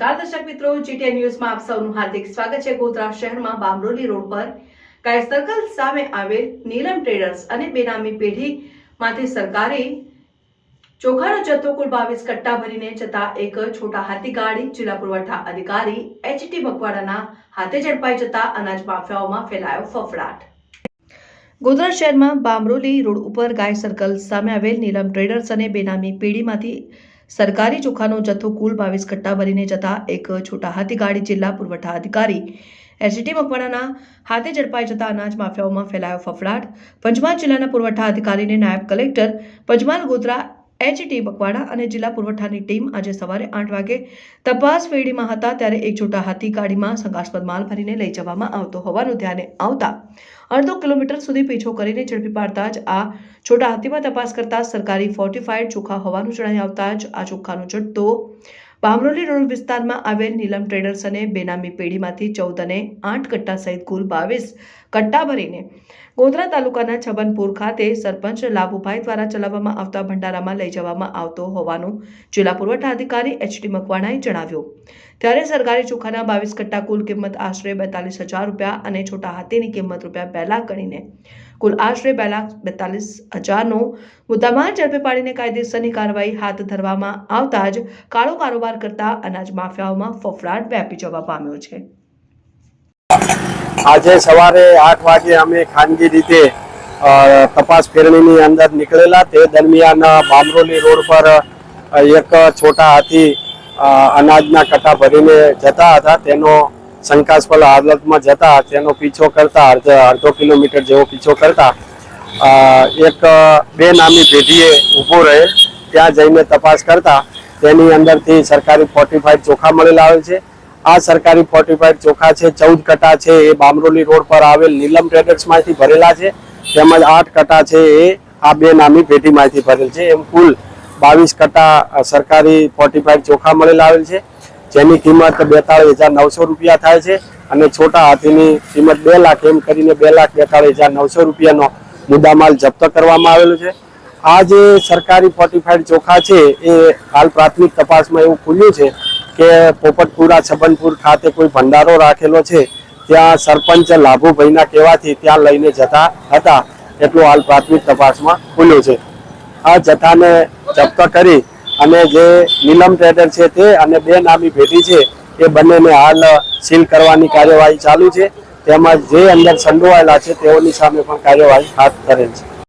નમસ્કાર, દર્શક મિત્રો. જીટીએ ન્યૂઝમાં આપ સૌનું હાર્દિક સ્વાગત છે. ગોધરા શહેરમાં બામરોલી રોડ પર કાય સર્કલ સામે આવેલ નીલમ ટ્રેડર્સ અને બેનામી પેઢીમાંથી સરકારે ચોખાનો જથ્થો કુલ બાવીસ કટ્ટા ભરીને જતા એક છોટા હાથી ગાડી જિલ્લા પુરવઠા અધિકારી એચટી મકવાડાના હાથે ઝડપાઈ જતા અનાજ માફિયાઓમાં ફેલાયો ફફડાટ. ગોધરા શહેરમાં બામરોલી રોડ ઉપર ગાય સર્કલ સામે આવેલ નીલમ ટ્રેડર્સ અને બેનામી પેઢીમાંથી સરકારી ચોખાનો જથ્થો કુલ બાવીસ કટ્ટા ભરીને જતા એક છોટા હાથી ગાડી જિલ્લા પુરવઠા અધિકારી એસટી મકવાણાના હાથે ઝડપાઈ જતા અનાજ માફિયાઓમાં ફેલાયો ફફડાટ. પંચમહાલ જિલ્લાના પુરવઠા અધિકારીને નાયબ કલેક્ટર પંચમહાલ ગોધરા એચટી બકવાડા અને જિલ્લા પુરવઠાની ટીમ આજે સવારે આઠ વાગે તપાસ ફેરીમાં હતા ત્યારે એક છોટા હાથી ગાડીમાં શંકાસ્પદ માલ ભરીને લઈ જવામાં આવતો હોવાનું ધ્યાને આવતા અડધો કિલોમીટર સુધી પીછો કરીને ઝડપી પાડતા જ આ છોટા હાથીમાં તપાસ કરતા સરકારી ફોર્ટિફાઈડ ચોખા હોવાનું જણાઈ આવતા જ આ ચોખાનો જથ્થો બામરોલી રોડ વિસ્તારમાં આવેલ નીલમ ટ્રેડર્સ બેનામી પેઢીમાંથી ચૌદ અને આઠ કટ્ટા સહિત કુલ બાવીસ કટ્ટા ભરીને ગોધરા તાલુકાના છબનપુર ખાતે સરપંચ લાભુભાઈ દ્વારા ચલાવવામાં આવતા ભંડારામાં લઈ જવામાં આવતો હોવાનું જિલ્લા પુરવઠા અધિકારી એચડી મકવાણાએ જણાવ્યું. ત્યારે સરકારી ચોખાના બાવીસ કટ્ટા કુલ કિંમત આશરે બેતાલીસ હજાર રૂપિયા અને છોટા હાથીની કિંમત રૂપિયા બે લાખ ગણીને કુલ આશરે બે લાખ બેતાલીસ હજારનો મુદ્દામાલ ઝડપે પાડીને કાયદેસરની કાર્યવાહી હાથ ધરવામાં આવતા જ કાળો કારોબાર કરતા અનાજ માફિયાઓમાં ફફડાટ વ્યાપી જવા પામ્યો છે. આજે સવારે આઠ વાગે અમે ખાનગી રીતે તપાસ ફેરણીની અંદર નીકળેલા. તે દરમિયાન બામરોલી રોડ પર એક છોટા હાથી અનાજના કટા ભરીને જતા હતા. તેનો શંકાસ્પદ હાલતમાં જતા, તેનો પીછો કરતા અડધો કિલોમીટર જેવો પીછો કરતા એક બે નામી પેઢીએ ઊભો રહે. ત્યાં જઈને તપાસ કરતા તેની અંદરથી સરકારી ફોર્ટિફાઈડ ચોખા મળેલા આવે છે. આ સરકારી ફોર્ટિફાઈડ ચોખા છે, ચૌદ કટા છે, એ બામરોલી રોડ પર આવેલ નીલમ ટ્રેડર્સમાંથી ભરેલા છે. તેમજ આઠ કટા છે, એ આ બે નામી પેટીમાંથી ભરેલ છે. એમ કુલ બાવીસ કટા સરકારી ફોર્ટિફાઈડ ચોખા મળેલા આવેલ છે. જેની કિંમત બેતાળીસ હજાર નવસો રૂપિયા થાય છે અને છોટા હાથીની કિંમત બે લાખ એમ કરીને બે લાખ બેતાળીસ હજાર નવસો રૂપિયાનો મુદ્દામાલ જપ્ત કરવામાં આવેલો છે. આ જે સરકારી ફોર્ટિફાઈડ ચોખા છે, એ હાલ પ્રાથમિક તપાસમાં એવું ખુલ્યું છે કે પોપટપુરા, છબનપુર ખાતે કોઈ ભંડારો રાખેલો છે, ત્યાં સરપંચ લાભુભાઈના કહેવાથી ત્યાં લઈને જતા હતા, એટલું હાલ પ્રાથમિક તપાસમાં ખુલ્યું છે. આ જથ્થાને જપ્ત કરી અને જે નીલમ ટ્રેડર છે તે અને બે નામી ભેટી છે, એ બંનેને હાલ સીલ કરવાની કાર્યવાહી ચાલુ છે તેમજ જે અંદર સંડોવાયેલા છે, તેઓની સામે પણ કાર્યવાહી હાથ ધરેલ છે.